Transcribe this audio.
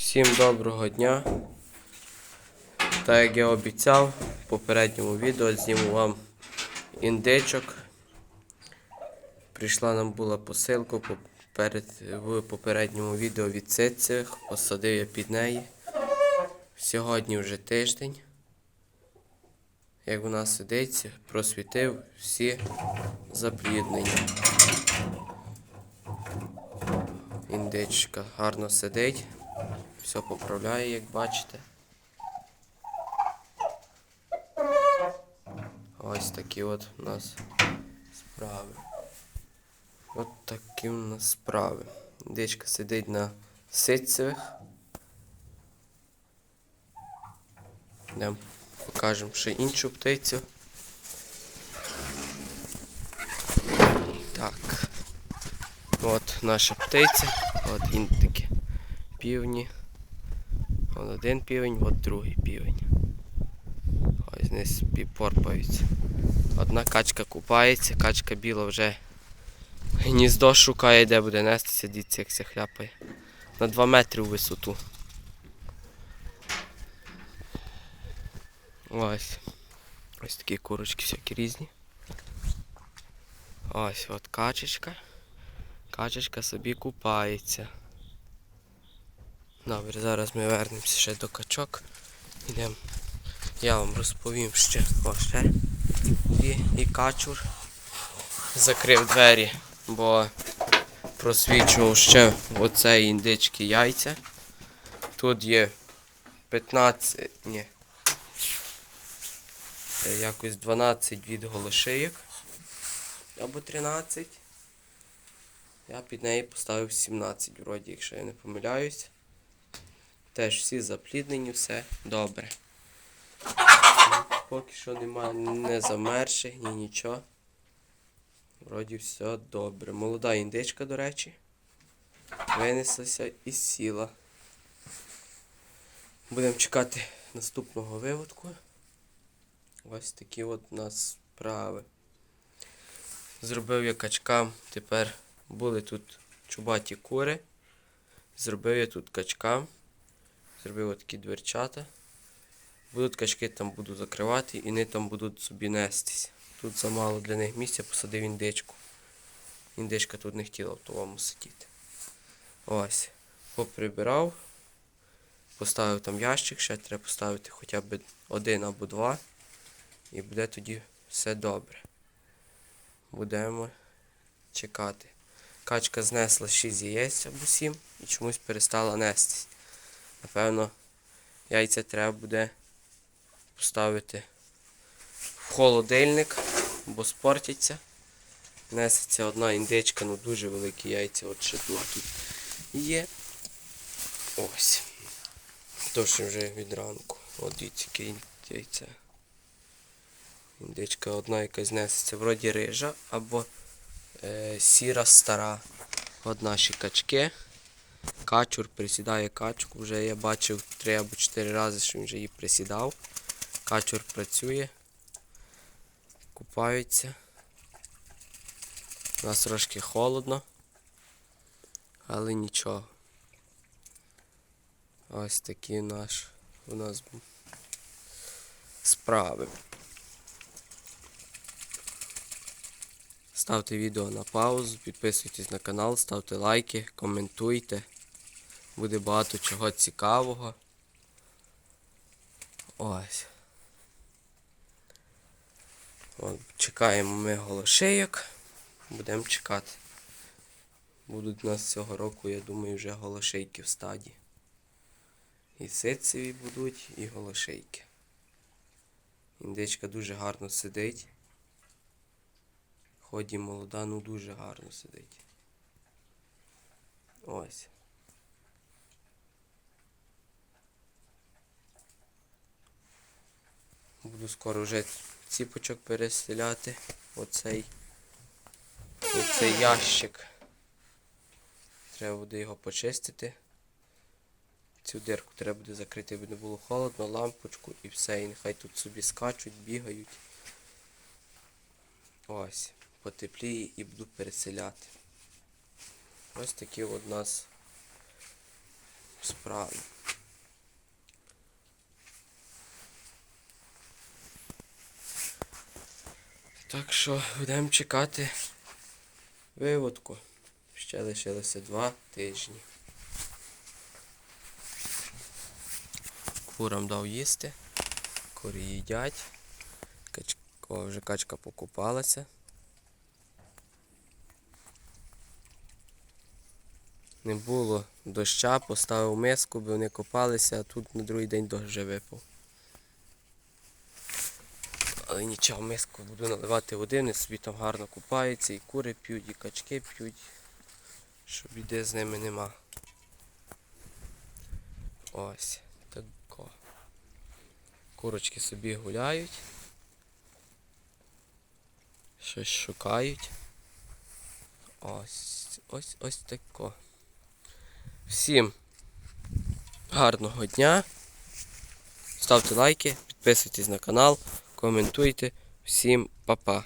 Всім доброго дня. Так як я обіцяв, в попередньому відео зніму вам індичок. Прийшла нам була посилка в попередньому відео від ситцевих. Посадив я під неї. Сьогодні вже тиждень. Як вона сидить, просвітив всі запліднення. Індичка гарно сидить. Все поправляє, як бачите. Ось такі от у нас справи. От такі у нас справи. Індичка сидить на ситцевих. Йдемо покажемо ще іншу птицю. Так. От наша птиця. От індики. Півні. От один півень, от другий півень. Ось вниз порпаються. Одна качка купається, качка біла вже гніздо шукає, де буде нестися, дивіться, як ся хляпає. На 2 метри у висоту. Ось. Ось такі курочки всякі різні. Ось от качечка. Качечка собі купається. Добре, зараз ми вернемося ще до качок. Ідемо. Я вам розповім ще. О, ще. І, і качур закрив двері, бо просвічував ще оцей індички яйця. Тут є 15. Ні. е, Якось 12 від голошийок. Або 13. Я під неї поставив 17, вроді, якщо я не помиляюсь. Теж всі запліднені, все добре. Поки що немає не замерших, ні нічого. Вроді все добре. Молода індичка, до речі. Винеслася і сіла. Будемо чекати наступного виводку. Ось такі от у нас справи. Зробив я качкам. Тепер були тут чубаті кури. Зробив я тут качкам. Зробив отакі дверчата. Будуть качки там буду закривати і вони там будуть собі нестись. Тут замало для них місця, посадив індичку. Індичка тут не хотіла в тому сидіти. Ось. Поприбирав. Поставив там ящик, ще треба поставити хоча б один або два. І буде тоді все добре. Будемо чекати. Качка знесла 6 яєць або 7 і чомусь перестала нестись. Напевно, яйця треба буде поставити в холодильник, бо спортяться. Несеться одна індичка, ну дуже великі яйця, от ще два тут є. Ось. То що вже від ранку. От яке яйце. Індичка одна якась несеться, вроді рижа або е, сіра стара. От наші качки. Качур присідає качку. Вже я бачив три або чотири рази, що він вже її присідав. Качур працює. Купаються. У нас трошки холодно, але нічого. Ось такі наш у нас справи. Ставте відео на паузу, підписуйтесь на канал, ставте лайки, коментуйте. Буде багато чого цікавого. Ось. От, чекаємо ми голошейок. Будемо чекати. Будуть у нас цього року, я думаю, вже голошейки в стаді. І ситцеві будуть, і голошейки. Індичка дуже гарно сидить. Ході молода, ну дуже гарно сидить. Ось. Буду скоро вже ціпочок переселяти. Оцей. Оцей ящик. Треба буде його почистити. Цю дирку треба буде закрити, аби не було холодно, лампочку і все. І нехай тут собі скачуть, бігають. Ось, потепліє і буду переселяти. Ось такі от нас справи. Так що будемо чекати виводку. Ще лишилося два тижні. Курам дав їсти. Курі їдять. Кач... О, вже качка покупалася. Не було доща, поставив миску, бо вони копалися, а тут на другий день дощ випав. Але нічого, миску буду наливати води, вони собі там гарно купаються, і кури п'ють, і качки п'ють, щоб біди з ними нема. Ось, тако. Курочки собі гуляють. Щось шукають. Ось, ось, ось тако. Всім гарного дня. Ставте лайки, підписуйтесь на канал, коментуйте. Всім па-па.